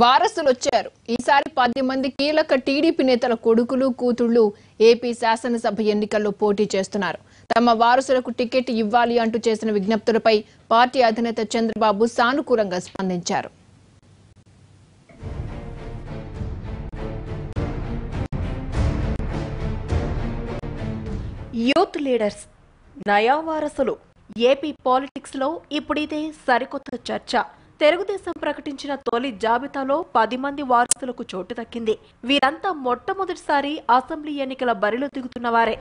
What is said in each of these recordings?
వారసులు వచ్చారు. ఈసారి పది మంది కీలక టీడీపీ నేతల కొడుకులు కూతుళ్ళు ఏపీ శాసనసభ ఎన్నికల్లో పోటీ చేస్తున్నారు. తమ వారసులకు టికెట్ ఇవ్వాలి అంటూ చేసిన విజ్ఞప్తులపై పార్టీ అధినేత చంద్రబాబు సానుకూలంగా స్పందించారు. యూత్ లీడర్స్ నయా వారసులు. ఏపీ పాలిటిక్స్లో ఇప్పుడిదే సరికొత్త చర్చ. తెలుగుదేశం ప్రకటించిన తొలి జాబితాలో పది మంది వారసులకు చోటు దక్కింది. వీరంతా మొట్టమొదటిసారి అసెంబ్లీ ఎన్నికల బరిలో దిగుతున్నవారే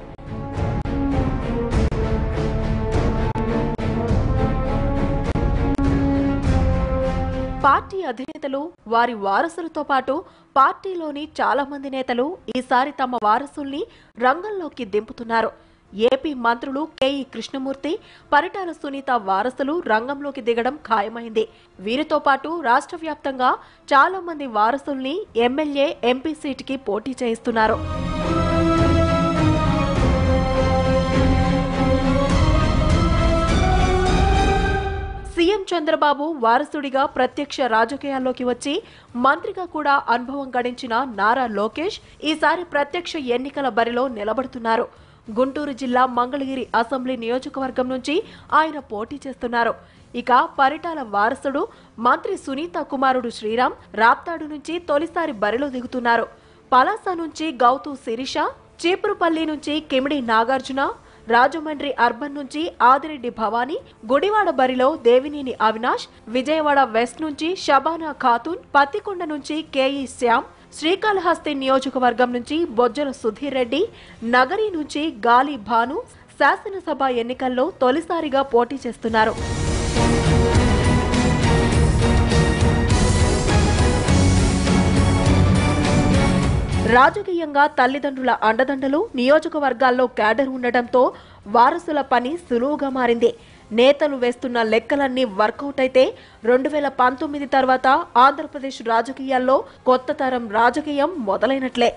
పార్టీ అధినేతలు వారి వారసులతో పాటు పార్టీలోని చాలా మంది నేతలు ఈసారి తమ వారసుల్ని రంగంలోకి దింపుతున్నారు. ఏపీ మంత్రులు కేఈ కృష్ణమూర్తి పరిటాల సునీత వారసులు రంగంలోకి దిగడం ఖాయమైంది. వీరితో పాటు రాష్ట్ర వ్యాప్తంగా చాలా మంది వారసుల్ని ఎమ్మెల్యే ఎంపీ సీటుకి పోటీ చేయిస్తున్నారు. సీఎం చంద్రబాబు వారసుడిగా ప్రత్యక్ష రాజకీయాల్లోకి వచ్చి మంత్రిగా కూడా అనుభవం గడించిన నారా లోకేష్ ఈసారి ప్రత్యక్ష ఎన్నికల బరిలో నిలబడుతున్నారు. గుంటూరు జిల్లా మంగళగిరి అసెంబ్లీ నియోజకవర్గం నుంచి ఆయన పోటీ చేస్తున్నారు. ఇక పరిటాల వారసుడు మంత్రి సునీత కుమారుడు శ్రీరామ్ రాప్తాడు నుంచి తొలిసారి బరిలో దిగుతున్నారు. పలాస నుంచి గౌతు శిరీష చీపురుపల్లి నుంచి కిమిడి నాగార్జున రాజమండ్రి అర్బన్ నుంచి ఆదిరెడ్డి భవానీ గుడివాడ బరిలో దేవినేని అవినాష్ విజయవాడ వెస్ట్ నుంచి షబానా ఖాతూన్ పత్తికొండ నుంచి కేఈ శ్యామ్ శ్రీకాళహస్తి నియోజకవర్గం నుంచి బొజ్జల సుధీర్ రెడ్డి నగరి నుంచి గాలి భాను శాసనసభ ఎన్నికల్లో తొలిసారిగా పోటీ చేస్తున్నారు. రాజకీయంగా తల్లిదండ్రుల అండదండలు నియోజకవర్గాల్లో క్యాడర్ ఉండటంతో వారసుల పని సులువుగా మారింది. నేతలు వేస్తున్న లెక్కలన్నీ వర్కౌట్ అయితే రెండు వేల పంతొమ్మిది తర్వాత ఆంధ్రప్రదేశ్ రాజకీయాల్లో కొత్త తరం రాజకీయం మొదలైనట్లే.